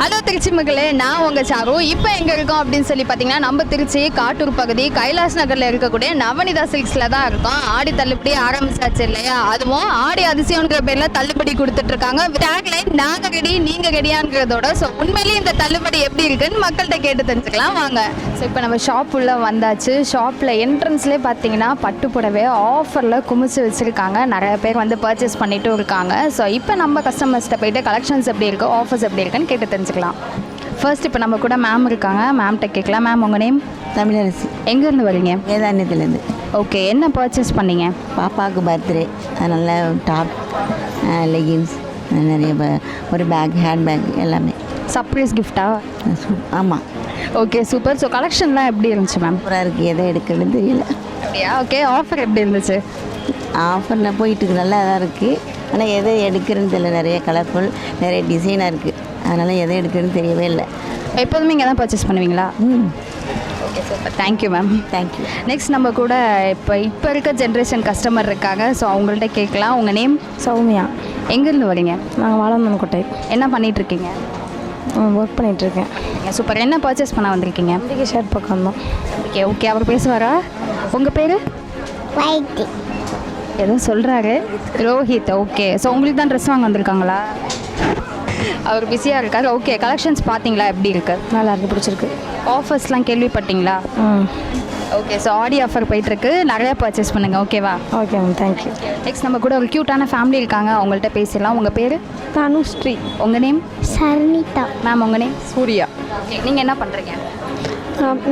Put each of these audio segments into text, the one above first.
Hello Trichy மகளே நான் உங்கள் சாரு. இப்போ எங்கே இருக்கோம் அப்படின்னு சொல்லி பார்த்தீங்கன்னா நம்ம திருச்சி காட்டூர் பகுதி கைலாஸ் நகரில் இருக்கக்கூடிய நவனிதா சில்க்ஸில் தான் இருக்கோம். ஆடி தள்ளுபடி ஆரம்பிச்சாச்சு இல்லையா? அதுவும் ஆடி அதிசயம்ங்கிற பேரில் தள்ளுபடி கொடுத்துட்ருக்காங்க டேக்லைன் நாங்கள் ரெடி நீங்கள் ரெடியாங்கிறதோட ஸோ உண்மையிலேயே இந்த தள்ளுபடி எப்படி இருக்குன்னு மக்கள்கிட்ட கேட்டு தெரிஞ்சுக்கலாம். வாங்க. ஸோ இப்போ நம்ம ஷாப் உள்ள வந்தாச்சு. ஷாப்பில் என்ட்ரன்ஸ்லேயே பார்த்தீங்கன்னா பட்டு புடவை ஆஃபரில் குமிச்சு வச்சுருக்காங்க. நிறைய பேர் வந்து பர்ச்சேஸ் பண்ணிட்டும் இருக்காங்க. ஸோ இப்போ நம்ம கஸ்டமர்ஸ்கிட்ட போயிட்டு கலெக்ஷன்ஸ் எப்படி இருக்கு ஆஃபர்ஸ் எப்படி இருக்குன்னு கேட்டு தெரிஞ்சுக்கலாம். ஃபர்ஸ்ட் இப்போ நம்ம கூட மேம் இருக்காங்க. மேம்கிட்ட கேட்கலாம். மேம் உங்கள் நேம் தமிழரசி. எங்கேருந்து வரீங்க? வேதாந்தியத்துலேருந்து ஓகே என்ன பர்ச்சேஸ் பண்ணீங்க? பாப்பாவுக்கு பர்த்டே அதனால் டாப் லெகின்ஸ் நிறைய ப- ஒரு பேக் ஹேண்ட் பேக் எல்லாமே. சர்ப்ரைஸ் கிஃப்ட்டா ஆமாம் ஓகே சூப்பர் ஸோ கலெக்ஷன்லாம் எப்படி இருந்துச்சு மேம் சூப்பராக இருக்குது எதை எடுக்கிறதுன்னு தெரியல. அப்படியா? ஓகே ஆஃபர் எப்படி இருந்துச்சு? ஆஃபரில் போயிட்டுருக்கு நல்லா தான் இருக்குது ஆனால் எதை எடுக்கிறதுன்னு தெரியல. நிறைய கலர்ஃபுல் நிறைய டிசைனாக இருக்குது அதனால் எதை எடுக்கிறதுன்னு தெரியவே இல்லை. எப்போதுமே இங்கே தான் பர்ச்சேஸ் பண்ணுவீங்களா? ம். Okay super thank you ma'am thank you next நம்ம கூட இப்போ இப்போ இருக்க ஜென்ரேஷன் கஸ்டமர் இருக்காங்க. ஸோ அவங்கள்ட்ட கேட்கலாம். உங்கள் நேம் சௌமியா. எங்கேருந்து வரீங்க? நாங்கள் வாழந்தன் கோட்டை என்ன பண்ணிட்டு இருக்கீங்க? ஒர்க் பண்ணிகிட்ருக்கேன் சூப்பர் என்ன பர்ச்சேஸ் பண்ண வந்திருக்கீங்க? இன்றைக்கி ஷர்ட் பக்கம் ஓகே ஓகே அவர் பேசுவாரா? உங்கள் பேர்? ஏதோ சொல்கிறாரு ரோஹித் ஓகே ஸோ உங்களுக்கு தான் ட்ரெஸ் வாங்க வந்திருக்காங்களா? அவர் பிஸியாக இருக்கார். ஓகே கலெக்ஷன்ஸ் பார்த்தீங்களா? எப்படி இருக்கு? நல்லா இருக்கு பிடிச்சிருக்கு. ஆஃபர்ஸ்லாம் கேள்விப்பட்டீங்களா? ம். ஓகே ஸோ ஆடி ஆஃபர் போயிட்டுருக்கு. நிறையா பர்ச்சேஸ் பண்ணுங்கள் ஓகேவா ஓகே மேம் தேங்க்யூ நெக்ஸ்ட் நம்ம கூட ஒரு க்யூட்டான ஃபேமிலி இருக்காங்க அவங்கள்ட்ட பேசிடலாம். உங்கள் பேர்? தனுஸ்ரீ உங்கள் நேம் சர்னிதா மேம் உங்கள் நேம் சூர்யா. நீங்கள் என்ன பண்ணுறீங்க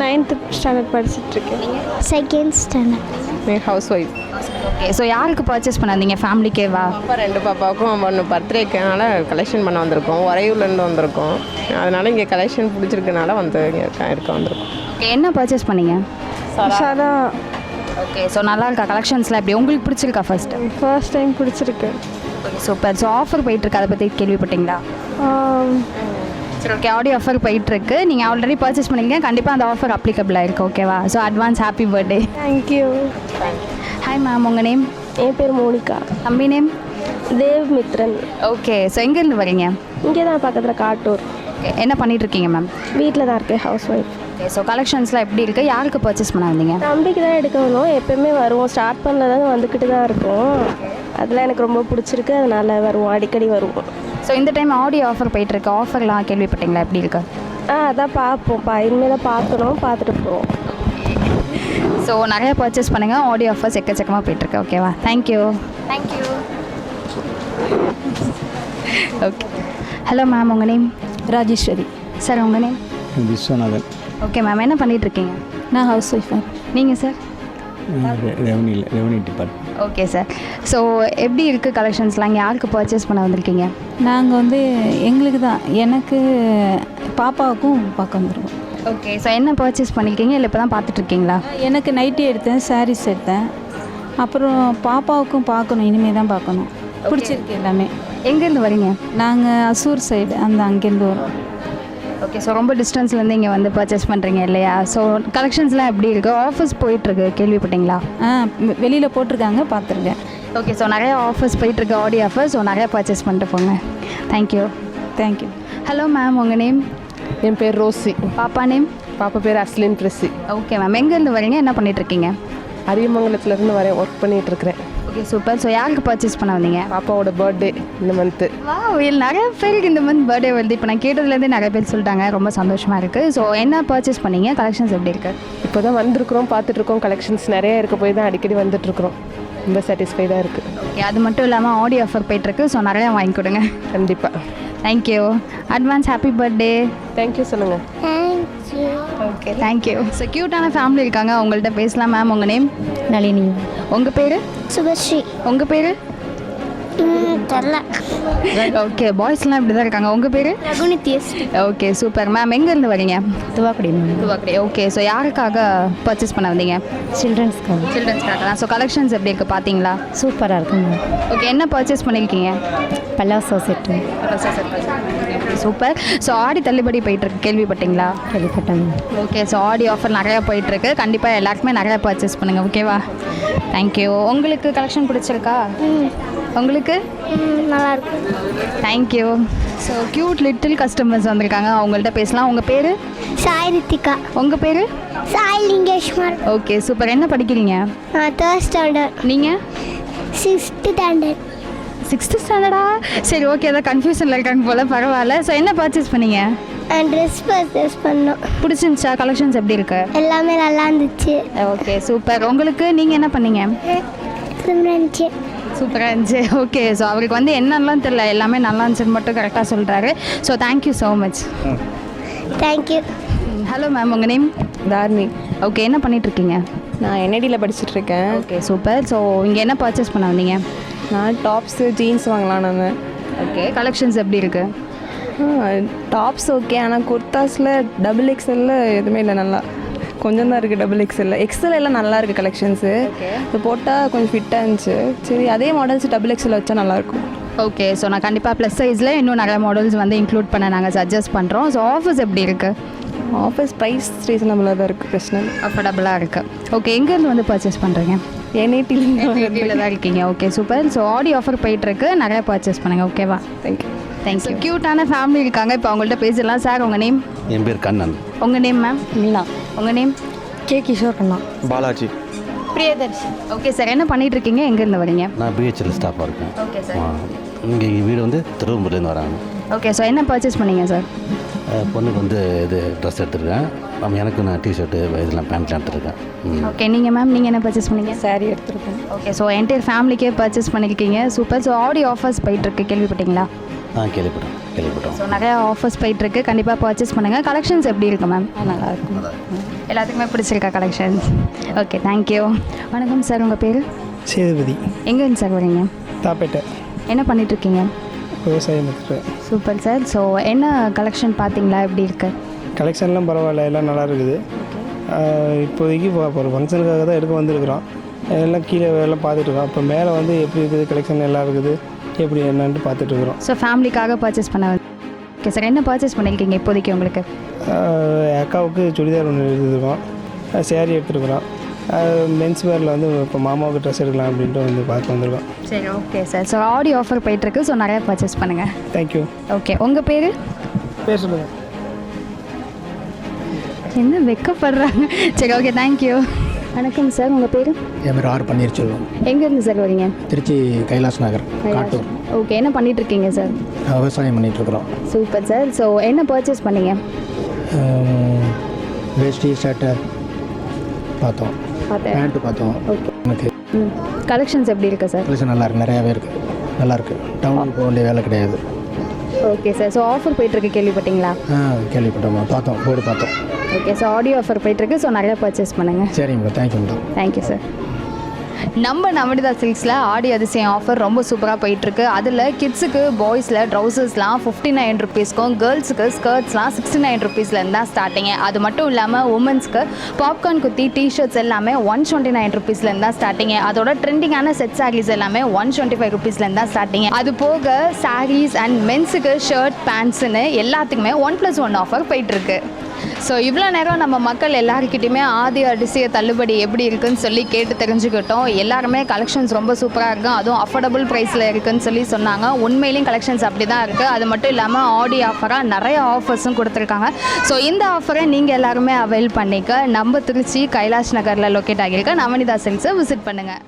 ninth standard படிச்சிட்ருக்கேன். Second standard housewife okay so யாருக்கு பர்ச்சேஸ் பண்ண வந்தீங்க ஃபேமிலிக்கேவா பாப்பா ரெண்டு பாப்பாவுக்கும் ஒன்று பர்த்டேக்குனால கலெக்ஷன் பண்ண வந்திருக்கோம். உறையூர்லேருந்து வந்திருக்கோம். அதனால இங்கே கலெக்ஷன் பிடிச்சிருக்கனால வந்து இங்கே இருக்க இருக்க வந்திருக்கோம். ஓகே என்ன பர்ச்சேஸ் பண்ணீங்க? ஷாதா ஓகே ஸோ நல்லா இருக்கா கலெக்ஷன்ஸ்லாம் எப்படி? உங்களுக்கு பிடிச்சிருக்கா ஃபர்ஸ்ட் ஃபர்ஸ்ட் டைம் பிடிச்சிருக்கு. ஓகே சூப்பர் ஸோ ஆஃபர் போயிட்டுருக்கு அதை பற்றி கேள்விப்பட்டீங்களா? சரி ஓகே ஆடி ஆஃபர் போயிட்டுருக்கு. நீங்கள் ஆல்ரெடி பர்ச்சேஸ் பண்ணீங்க கண்டிப்பாக அந்த ஆஃபர் அப்ளிகபிளாக இருக்குது ஓகேவா so advance happy birthday thank you hi ma'am உங்கள் நேம் என் பேர் மோனிகா. தம்பி name Dev Mithran okay so எங்கேருந்து வரீங்க? இங்கே தான் பக்கத்தில் காட்டூர். ஓகே என்ன பண்ணிட்டு இருக்கீங்க மேம் வீட்டில் தான் இருக்கேன் ஹவுஸ் ஒய்ஃப் ஓகே ஸோ கலெக்ஷன்ஸ்லாம் எப்படி இருக்குது யாருக்கு பர்ச்சேஸ் பண்ண வந்தீங்க தம்பிக்கு தான் எடுக்க வரும் எப்பயுமே வருவோம். ஸ்டார்ட் பண்ணதான் வந்துக்கிட்டு தான் இருக்கும். அதெல்லாம் எனக்கு ரொம்ப பிடிச்சிருக்கு. அதனால வருவோம். அடிக்கடி வருவோம். ஸோ இந்த டைம் ஆடி ஆஃபர் போயிட்டுருக்கு. ஆஃபர்லாம் கேள்விப்பட்டீங்களா? எப்படி இருக்கு? ஆ அதான் பார்ப்போம். பா இனிமேல் தான் பார்க்கணும். பார்த்துட்டு போவோம். ஸோ நிறைய பர்ச்சேஸ் பண்ணுங்கள் ஆடி ஆஃபர்ஸ் எக்கச்சக்கமாக போயிட்டுருக்கு. ஓகேவா thank you thank you okay hello ma'am உங்கள் நேம் ராஜேஸ்வரி. சார் உங்கள் நேம் விஸ்வநாதன். ஓகே மேம் என்ன பண்ணிட்டு இருக்கீங்க நான் ஹவுஸ் ஒய்ஃப் நீங்கள் sir revenue revenue department okay sir so எப்படி இருக்குது கலெக்ஷன்ஸ்லாம் இங்கே யாருக்கு பர்ச்சேஸ் பண்ண வந்திருக்கீங்க? நாங்கள் வந்து எங்களுக்கு தான். எனக்கு பாப்பாவுக்கும் பார்க்க வந்துருவோம். ஓகே ஸோ என்ன பர்ச்சேஸ் பண்ணியிருக்கீங்க இல்லை இப்போ தான் பார்த்துட்ருக்கீங்களா எனக்கு நைட்டி எடுத்தேன் சாரீஸ் எடுத்தேன். அப்புறம் பாப்பாவுக்கும் பார்க்கணும் இனிமேல் தான் பார்க்கணும். பிடிச்சிருக்கு எல்லாமே. எங்கேருந்து வரீங்க? நாங்கள் அசூர் சைடு அந்த அங்கேருந்து வரோம். ஓகே ஸோ ரொம்ப டிஸ்டன்ஸ்லேருந்து இங்கே வந்து பர்ச்சேஸ் பண்ணுறீங்க இல்லையா? ஸோ கலெக்ஷன்ஸ்லாம் எப்படி இருக்குது ஆஃபர்ஸ் போயிட்டுருக்கு கேள்விப்பட்டீங்களா? ஆ வெளியில் போட்டிருக்காங்க பார்த்துருக்கேன். ஓகே ஸோ நிறைய ஆஃபர்ஸ் போயிட்டுருக்கு ஆடி ஆஃபர் ஸோ நிறைய பர்ச்சேஸ் பண்ணிட்டு போங்க. Thank you thank you hello ma'am உங்கள் நேம் என் பேர் ரோசி. பாப்பா நேம் பாப்பா பேர் அஸ்லின் பிரசி ஓகே மேம் எங்கேருந்து வரீங்க? என்ன பண்ணிட்டு இருக்கீங்க? அரியமங்கலத்துலேருந்து வரேன் ஒர்க் பண்ணிட்டு இருக்கிறேன் ஓகே சூப்பர் ஸோ யாருக்கு பர்ச்சேஸ் பண்ண வந்தீங்க? பாப்பாவோட பர்த்டே இந்த மந்த்து வா இதில் நிறைய பேருக்கு இந்த மந்த் பர்த்டே வருது. இப்போ நான் கேட்டதுலேருந்தே நிறைய பேர் சொல்லிட்டாங்க ரொம்ப சந்தோஷமாக இருக்குது ஸோ என்ன பர்ச்சேஸ் பண்ணீங்க? கலெக்ஷன்ஸ் எப்படி இருக்குது இப்போ தான் வந்திருக்கிறோம் பார்த்துட்ருக்கோம். கலெக்ஷன்ஸ் நிறைய இருக்க போய் தான் அடிக்கடி வந்துட்டுருக்குறோம் ரொம்ப சாட்டிஸ்ஃபைடாக இருக்குது ஓகே அது மட்டும் இல்லாமல் ஆடி ஆஃபர் போயிட்டுருக்கு ஸோ நிறையா வாங்கி கொடுங்க. கண்டிப்பாக thank you advance happy birthday thank you சொல்லுங்கள் ஓகே தேங்க்யூ ஸோ க்யூட்டான ஃபேமிலி இருக்காங்க. அவங்கள்ட்ட பேசலாம் மேம் உங்கள் நேம் நளினி. உங்கள் பேர்? சுபஸ்ரீ. உங்கள் பேர்? தெரில. ஓகே பாய்ஸ்லாம் இப்படி தான் இருக்காங்க. உங்கள் பேர்? ரகுனித்யஸ் ஓகே சூப்பர் மேம் எங்கேருந்து வரீங்க? Thuvakudi ma'am Thuvakudi okay so யாருக்காக பர்ச்சேஸ் பண்ண வந்தீங்க? சில்ட்ரன்ஸ்க்காக சில்ட்ரன்ஸ்க்காக தான் ஸோ கலெக்ஷன்ஸ் எப்படி இருக்குது பார்த்தீங்களா சூப்பராக இருக்குங்க ஓகே என்ன பர்ச்சேஸ் பண்ணியிருக்கீங்க பல்லாசோ செட்டு. சூப்பர் ஸோ ஆடி தள்ளுபடி போயிட்டுருக்கு. கேள்விப்பட்டீங்களா? கேள்விப்பட்டாங்க ஓகே ஸோ ஆடி ஆஃபர் நிறையா போயிட்டுருக்கு. கண்டிப்பாக எல்லாருக்குமே நிறையா பர்ச்சேஸ் பண்ணுங்கள் ஓகேவா தேங்க்யூ உங்களுக்கு கலெக்ஷன் பிடிச்சிருக்கா? உங்களுக்கு? நல்லா இருக்கு thank you so cute little customers வந்திருக்காங்க. அவங்கள்ட்ட பேசலாம். உங்கள் பேர்? சாய் ரித்திகா. உங்கள் பேர்? சாய் லிங்கேஷ்வர். ஓகே சூப்பர் என்ன படிக்கிறீங்க? தேர்ட் ஸ்டாண்டர்ட் நீங்கள் சிக்ஸ்த்து ஸ்டாண்டர்ட் சிக்ஸ்த்து ஸ்டாண்டர்டா சரி ஓகே ஏதோ கன்ஃபியூஷனில் இருக்காங்க போல். பரவாயில்ல. ஸோ என்ன பர்ச்சேஸ் பண்ணீங்க? ட்ரெஸ் பர்ச்சேஸ் பண்ணோம். பிடிச்சிருந்துச்சா? கலெக்ஷன்ஸ் எப்படி இருக்கு? எல்லாமே நல்லா இருந்துச்சு. ஓகே சூப்பர் உங்களுக்கு நீங்கள் என்ன பண்ணீங்க? சூப்பராக இருந்துச்சு. ஓகே ஸோ அவருக்கு வந்து என்னெல்லாம் தெரியல எல்லாமே நல்லா இருந்துச்சுன்னு மட்டும் கரெக்டாக சொல்கிறாரு so thank you so much thank you hello ma'am உங்கள் நேம் தார்மிக் ஓகே என்ன பண்ணிட்டு இருக்கீங்க நான் என்ஐடியில் படிச்சுட்டு இருக்கேன் ஓகே சூப்பர் ஸோ இங்கே என்ன பர்ச்சேஸ் பண்ண வந்தீங்க நான் டாப்ஸு ஜீன்ஸ் வாங்கலான்னு வந்தேன் ஓகே கலெக்ஷன்ஸ் எப்படி இருக்கு? டாப்ஸ் ஓகே ஆனால் குர்தாஸில் டபுள் எக்ஸ்எல்ல எதுவுமே இல்லை நல்லா. கொஞ்சம் தான் இருக்குது டபுள் எக்ஸ்எல்ல எக்ஸ்எல் எல்லாம் நல்லா இருக்குது கலெக்ஷன்ஸு இது போட்டால் கொஞ்சம் ஃபிட்டாக இருந்துச்சு. சரி அதே மாடல்ஸ் டபுள் எக்ஸ்எல் வச்சா நல்லாயிருக்கும் ஓகே ஸோ நான் கண்டிப்பாக ப்ளஸ் சைஸில் இன்னும் நிறைய மாடல்ஸ் வந்து இன்க்ளூட் பண்ண நாங்கள் சஜஸ்ட் பண்ணுறோம் ஸோ ஆஃபர்ஸ் எப்படி இருக்குது ஆஃபீஸ் ப்ரைஸ் ரீசனபிளாக தான் இருக்குது பிரச்சனை அஃபோர்டபுளாக இருக்குது ஓகே எங்கேருந்து வந்து பர்ச்சேஸ் பண்ணுறீங்க என்ஐடியில் தான் இருக்கீங்க. Okay super so Aadi offer போயிட்டுருக்கு நிறைய பர்ச்சேஸ் பண்ணுங்கள் ஓகேவா தேங்க்யூ தேங்க்யூ க்யூட்டான ஃபேமிலி இருக்காங்க. இப்போ அவங்கள்ட்ட பேசிடலாம். சார் உங்கள் நேம் என் பேர் கண்ணன். உங்கள் நேம் மேம் மீனா. உங்கள் name? K Kishore Kanna Balaji. Priyadarshi okay sir என்ன பண்ணிட்டு இருக்கீங்க எங்கேருந்து வரீங்க? நான் பிஹெச்எல் ஸ்டாஃபாக இருக்கேன். ஓகே சார் இங்கே வீடு வந்து திருவம்பூர்லேருந்து வராங்க. ஓகே ஸோ என்ன பர்ச்சேஸ் பண்ணீங்க சார் பொண்ணுக்கு வந்து இது ட்ரெஸ் எடுத்துருக்கேன். நம்ம எனக்கு நான் டிஷர்ட்டு இதெல்லாம் பேண்ட்லாம் எடுத்துருக்கேன். ஓகே நீங்கள் மேம் நீங்கள் என்ன பர்ச்சேஸ் பண்ணீங்க? சாரி எடுத்துருக்கோம் ஓகே ஸோ என்டையர் ஃபேமிலிக்கே பர்ச்சேஸ் பண்ணியிருக்கீங்க சூப்பர் ஸோ ஆடி ஆஃபர்ஸ் போயிட்டுருக்கு. கேள்விப்பட்டீங்களா? ஆ கேள்விப்பட்டோம் கேள்விப்பட்டோம். ஸோ நிறையா ஆஃபர்ஸ் போயிட்டுருக்கு. கண்டிப்பாக பர்ச்சேஸ் பண்ணுங்கள் கலெக்ஷன்ஸ் எப்படி இருக்கு மேம் நல்லா இருக்கும் எல்லாத்துக்குமே பிடிச்சிருக்கா கலெக்ஷன்ஸ் ஓகே தேங்க்யூ வணக்கம் சார் உங்கள் பேர்? சேதுபதி. எங்கேருந்து சார் வரீங்க தாப்பேட்டை. என்ன பண்ணிகிட்ருக்கீங்க விவசாயம் சூப்பர் சார் ஸோ என்ன கலெக்ஷன் பார்த்தீங்களா? எப்படி இருக்கு? கலெக்ஷன்லாம் பரவாயில்ல. எல்லாம் நல்லா இருக்குது. இப்போதைக்கு இப்போ ஒரு ஃபங்க்ஷனுக்காக தான் எடுக்க வந்திருக்கிறோம். எல்லாம் கீழே எல்லாம் பார்த்துட்டு இருக்கோம். இப்போ மேலே வந்து எப்படி இருக்குது? கலெக்ஷன் எல்லாம் இருக்குது. எப்படி என்னன்ட்டு பார்த்துட்டு இருக்கிறோம். ஸோ ஃபேமிலிக்காக பர்ச்சேஸ் பண்ண ஓகே சார் என்ன பர்ச்சேஸ் பண்ணியிருக்கீங்க இப்போதைக்கு உங்களுக்கு? அக்காவுக்கு சுடிதார் ஒன்று எடுத்துருக்கோம் சேரீ எடுத்துருக்குறோம் மென்ஸ் வேரில் வந்து இப்போ மாமாவுக்கு ட்ரெஸ் எடுக்கலாம் அப்படின்ட்டு வந்து பார்த்து வந்திருக்கோம். சரி okay sir so Aadi offer போயிட்டுருக்கு. ஸோ நிறையா பர்ச்சேஸ் பண்ணுங்கள் தேங்க்யூ ஓகே உங்கள் பேர்? பேர் சொல்லுங்கள் என்ன வெக்கப்படுறாங்க? சரி ஓகே தேங்க்யூ வணக்கம் சார் உங்கள் பேர்? என் பேர் ஆர் பன்னீர்செல்வம். எங்கேருந்து சார் வரீங்க? திருச்சி கைலாஸ் நகர் காட்டூர். ஓகே என்ன பண்ணிட்டு இருக்கீங்க சார் விவசாயம் பண்ணிகிட்ருக்குறோம் சூப்பர் சார் ஸோ என்ன பர்ச்சேஸ் பண்ணீங்க? வேஷ்டி ஷர்ட்டு பார்த்தோம். பேண்ட்டு பார்த்தோம். ஓகே. எனக்கு ம். கலெக்ஷன்ஸ் எப்படி இருக்கு சார்? கலெக்ஷன் நல்லா இருக்கு நிறையாவே இருக்குது நல்லா இருக்கு. டவுனுக்கு போக வேண்டிய வேலை கிடையாது. Okay sir. ஸோ ஆஃபர் போயிட்டுருக்கு கேள்விப்பட்டீங்களா? ஆ கேள்விப்பட்டோம். பார்த்தோம் போர்டு பார்த்தோம். ஓகே. ஸோ ஆடியோ ஆஃபர் போயிட்டுருக்கு. ஸோ நிறையா பர்ச்சேஸ் பண்ணுங்கள் சரிங்க madam thank you madam thank you sir நம்ம நவனிதா சில்க்ஸில் ஆடி அதிசயம் ஆஃபர் ரொம்ப சூப்பராக போயிட்டுருக்கு. அதில் கிட்ஸுக்கு பாய்ஸில் ட்ரௌசர்ஸ்லாம் ஃபிஃப்டி நைன் ருபீஸ்க்கும் கேர்ள்ஸுக்கு ஸ்கர்ட்ஸ்லாம் சிக்ஸ்டி நைன் ருபீஸ்லேருந்து தான் ஸ்டார்டிங்க அது மட்டும் இல்லாமல் உமன்ஸ்க்கு பாப்கார்ன் குத்தி டிஷர்ட்ஸ் எல்லாமே ஒன் டுவெண்ட்டி நைன் ருபீஸ்லேருந்து தான் ஸ்டார்டிங்க அதோட ட்ரெண்டிங்கான செட் சாரீஸ் எல்லாமே ஒன் டுவெண்ட்டி ஃபைவ் ருபீஸ்லேருந்து தான் ஸ்டார்டிங்க அது போக சாரீஸ் அண்ட் மென்ஸுக்கு ஷர்ட் பேண்ட்ஸுன்னு எல்லாத்துக்குமே ஒன் ப்ளஸ் ஒன் ஆஃபர் போயிட்டுருக்கு. ஸோ இவ்வளோ நேரம் நம்ம மக்கள் எல்லாருக்கிட்டையுமே ஆதி அதிசய தள்ளுபடி எப்படி இருக்குன்னு சொல்லி கேட்டு தெரிஞ்சுக்கிட்டோம். எல்லாருமே கலெக்ஷன்ஸ் ரொம்ப சூப்பராக இருக்கும் அதுவும் அஃபோர்டபுள் ப்ரைஸில் இருக்குன்னு சொல்லி சொன்னாங்க. உண்மையிலையும் கலெக்ஷன்ஸ் அப்படி தான் இருக்குது அது மட்டும் இல்லாமல் ஆடி ஆஃபராக நிறைய ஆஃபர்ஸும் கொடுத்துருக்காங்க. ஸோ இந்த ஆஃபரை நீங்கள் எல்லாருமே அவைல் பண்ணிக்க. நம்ம திருச்சி கைலாஷ் நகரில் லொக்கேட் ஆகியிருக்க. நவனிதா செல்ஸை விசிட் பண்ணுங்கள்